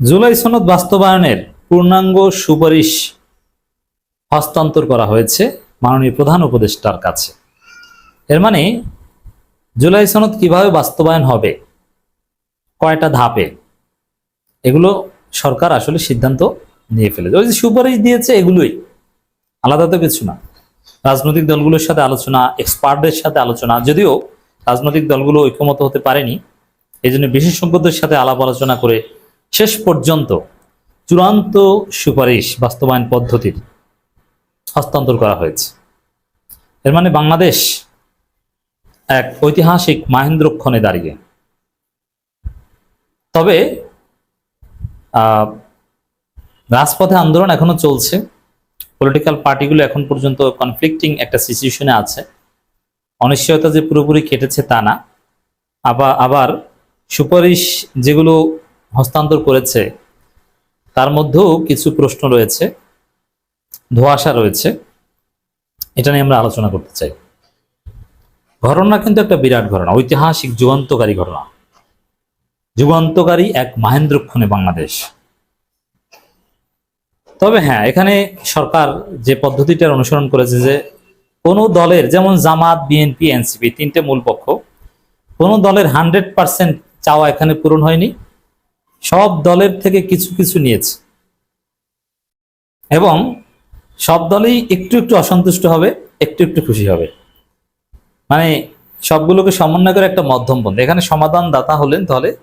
জুলাই সনদ বাস্তবায়নের পূর্ণাঙ্গ সুপারিশ হস্তান্তর করা হয়েছে মাননীয় প্রধান উপদেষ্টার কাছে। এর মানে জুলাই সনদ কীভাবে বাস্তবায়ন হবে, কয়টা ধাপে, এগুলো সরকার আসলে সিদ্ধান্ত নিয়ে ফেলেছে। ওই যে সুপারিশ দিয়েছে এগুলোই, আলাদা তো কিছু না। রাজনৈতিক দলগুলোর সাথে আলোচনা, এক্সপার্টদের সাথে আলোচনা, যদিও রাজনৈতিক দলগুলো ঐক্যমত হতে পারেনি এই জন্য বিশেষজ্ঞদের সাথে আলাপ আলোচনা করে শেষ পর্যন্ত চূড়ান্ত সুপারিশ বাস্তবায়ন পদ্ধতির হস্তান্তর করা হয়েছে। এর মানে বাংলাদেশ এক ঐতিহাসিক মাহেন্দ্রক্ষণে দাঁড়িয়ে। তবে রাজপথে আন্দোলন এখনও চলছে। পলিটিক্যাল পার্টিগুলো এখন পর্যন্ত কনফ্লিক্টিং একটা সিচুয়েশনে আছে। অনিশ্চয়তা যে পুরোপুরি কেটেছে তা না। আবার আবার সুপারিশ যেগুলো হস্তান্তর করেছে, তার মধ্যেও কিছু প্রশ্ন রয়েছে, ধোঁয়াশা রয়েছে। এটা নিয়ে আমরা আলোচনা করতে চাই। ঘটনা কিন্তু একটা বিরাট ঘটনা, ঐতিহাসিক যুগান্তকারী ঘটনা। যুগান্তকারী এক মাহেন্দ্রক্ষণে বাংলাদেশ। তবে হ্যাঁ এখানে সরকার যে পদ্ধতিটার অনুসরণ করেছে যে কোনো দলের, যেমন জামাত, বিএনপি, এনসিপি, তিনটে মূল পক্ষ কোনো দলের হান্ড্রেড পার্সেন্ট চাওয়া এখানে পূরণ হয়নি। সব দলের থেকে কিছু কিছু নিয়েছে। এবং সব দলই একটু একটু অসন্তুষ্ট হবে, একটু একটু খুশি হবে। মানে সবগুলোকে সমন্বয় করে একটা মধ্যম পন্থা এখানে সমাধান দাতা হলেন তাহলে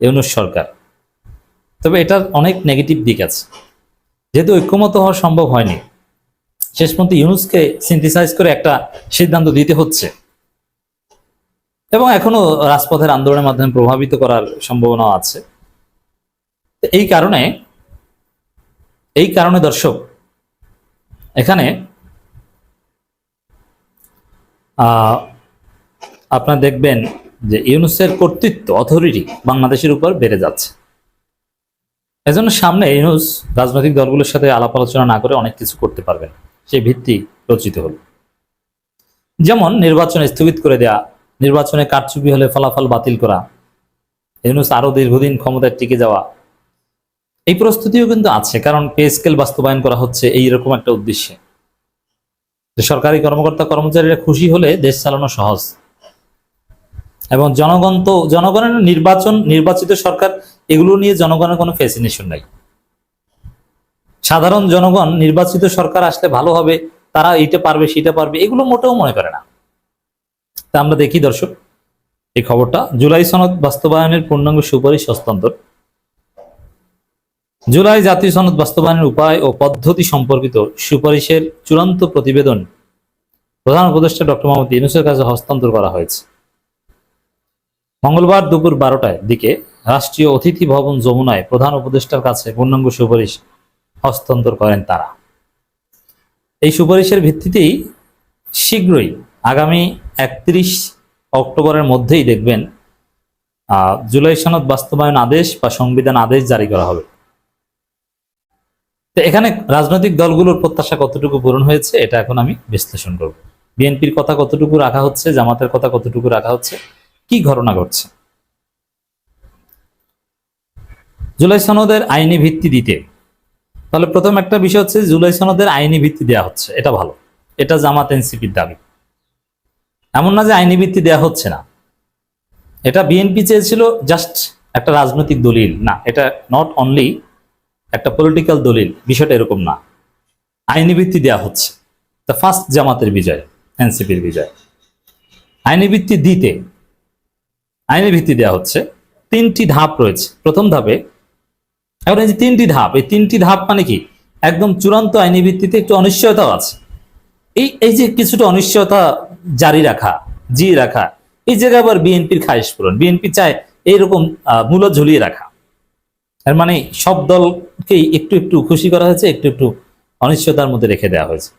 ইউনুস সরকার। তবে এটার অনেক নেগেটিভ দিক আছে। যেহেতু ঐক্যমত হওয়া সম্ভব হয়নি, শেষ পর্যন্ত ইউনুসকে সিনথিসাইজ করে একটা সিদ্ধান্ত দিতে হচ্ছে। এবং এখনও রাজপথের আন্দোলনের মাধ্যমে প্রভাবিত করার সম্ভাবনা আছে। এই কারণে এই কারণে দর্শক, এখানে আপনারা দেখবেন যে ইউনুসের কর্তৃত্ব অথরিটি বাংলাদেশের উপর বেড়ে যাচ্ছে। এজন্য সামনে ইউনুস রাজনৈতিক দলগুলোর সাথে আলাপ আলোচনা না করে অনেক কিছু করতে পারবেন। সেই ভিত্তি রচিত হল। যেমন নির্বাচন স্থগিত করে দেয়া, নির্বাচনে কারচুপি হলে ফলাফল বাতিল করা, ইউনুস আরও দীর্ঘদিন ক্ষমতায় টিকে যাওয়া এই প্রস্তুতিও কিন্তু আছে, কারণ পে স্কেল বাস্তবায়ন করা হচ্ছে এই রকম একটা উদ্দেশ্যে। সরকারি কর্মকর্তা কর্মচারীরা খুশি হলে দেশ চালানো সহজ। এবং জনগণ তো, জনগণের নির্বাচন, নির্বাচিত সরকার, এগুলো নিয়ে জনগণের কোনো ফ্যাসিনেশন নাই। সাধারণ জনগণ নির্বাচিত সরকার আসলে ভালো হবে, তারা এইটা পারবে, সেটা পারবে, এগুলো মোটেও মনে করে না। তা আমরা দেখি দর্শক, এই খবরটা। জুলাই সনদ বাস্তবায়নের পূর্ণাঙ্গ সুপারিশ হস্তান্তর। জুলাই জাতীয় সনদ বাস্তবায়নের উপায় ও পদ্ধতি সম্পর্কিত সুপারিশের চূড়ান্ত প্রতিবেদন প্রধান উপদেষ্টা ডক্টর মোহাম্মদ ইউনুসের কাছে হস্তান্তর করা হয়েছে। মঙ্গলবার দুপুর বারোটায় দিকে রাষ্ট্রীয় অতিথি ভবন যমুনায় প্রধান উপদেষ্টার কাছে পূর্ণাঙ্গ সুপারিশ হস্তান্তর করেন তারা। এই সুপারিশের ভিত্তিতেই শীঘ্রই আগামী একত্রিশ অক্টোবরের মধ্যেই দেখবেন জুলাই সনদ বাস্তবায়ন আদেশ বা সংবিধান আদেশ জারি করা হবে। তো এখানে রাজনৈতিক দলগুলোর প্রত্যাশা কতটুকু পূরণ হয়েছে, এটা এখন আমি বিশ্লেষণ করব। বিএনপির কথা কতটুকু রাখা হচ্ছে, জামাতের কথা কতটুকু রাখা হচ্ছে, কি ঘটনা ঘটছে? জুলাই সনদের আইনি ভিত্তি দিতে। তাহলে প্রথম একটা বিষয় হচ্ছে জুলাই সনদের আইনি ভিত্তি দেওয়া হচ্ছে, এটা ভালো। এটা জামাত এনসিপির দাবি। এমন না যে আইনি ভিত্তি দেওয়া হচ্ছে না। এটা বিএনপি চেয়েছিল জাস্ট একটা রাজনৈতিক দলিল, না, এটা নট অনলি একটা পলিটিক্যাল দলিল, বিষয়টা এরকম না। আইনি ভিত্তি দেওয়া হচ্ছে। দ্য ফার্স্ট জামাতের বিজয়, এনসিপির বিজয়। আইনি ভিত্তি দিতে আইনি ভিত্তি দেওয়া হচ্ছে। তিনটি ধাপ রয়েছে। প্রথম ধাপে, এখন এই যে তিনটি ধাপ, এই তিনটি ধাপ মানে কি? একদম চূড়ান্ত আইনি ভিত্তিতে একটু অনিশ্চয়তাও আছে। এই এই যে কিছুটা অনিশ্চয়তা জারি রাখা জি রাখা, এই জায়গায় আবার বিএনপির খায়েশ পূরণ। বিএনপি চায় এইরকম মূল্য ঝুলিয়ে রাখা। এর মানে সব দলকেই একটু একটু খুশি করা হয়েছে, একটু একটু অনিশ্চয়তার মধ্যে রেখে দেওয়া হয়েছে।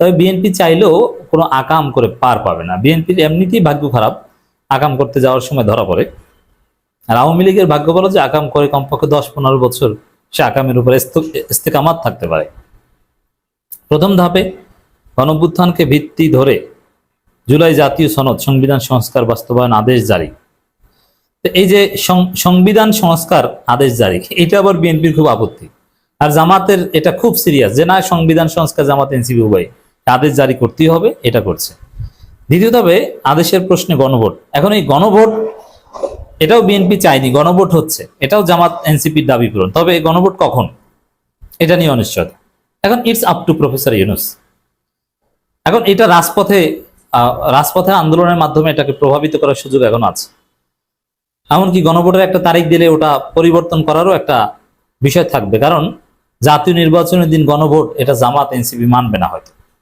তবে বিএনপি চাইলেও কোনো আকাম করে পার পাবে না। বিএনপির এমনিতেই ভাগ্য খারাপ, আকাম করতে যাওয়ার সময় ধরা পড়ে। আর আওয়ামী লীগের ভাগ্য বলো যে আকাম করে কমপক্ষে দশ পনেরো বছর সে আকামের উপরে ইস্তেকামাত থাকতে পারে। প্রথম ধাপে গণভ্যুত্থানকে ভিত্তি ধরে জুলাই জাতীয় সনদ, সংবিধান সংস্কার বাস্তবায়ন আদেশ জারি। এই যে সংবিধান সংস্কার আদেশ জারি এটা আবার বিএনপির খুব আপত্তি। আর জামাতের এটা খুব সিরিয়াস যে না সংবিধান সংস্কার জামাত এনসিপি উভয় আদেশ জারি করতেই হবে এটা করছে। দ্বিতীয়ত হবে আদেশের প্রশ্নে গণভোট। এখন এই গণভোট এটাও বিএনপি চায়নি গণভোট হচ্ছে। এটাও জামাত এনসিপির দাবি পূরণ। তবে এই গণভোট কখন? এটা নিয়ে অনিশ্চয়তা। এখন it's up to professor Yunus এখন এটা রাজপথে আহ, রাজপথে আন্দোলনের মাধ্যমে এটাকে প্রভাবিত করার সুযোগ এখন আছে। এমনকি গণভোটের একটা তারিখ দিলে ওটা পরিবর্তন করারও একটা বিষয় থাকবে। কারণ জাতীয় নির্বাচনের দিন গণভোট, এটা জামাত, এনসিপি মানবে না হয়তো।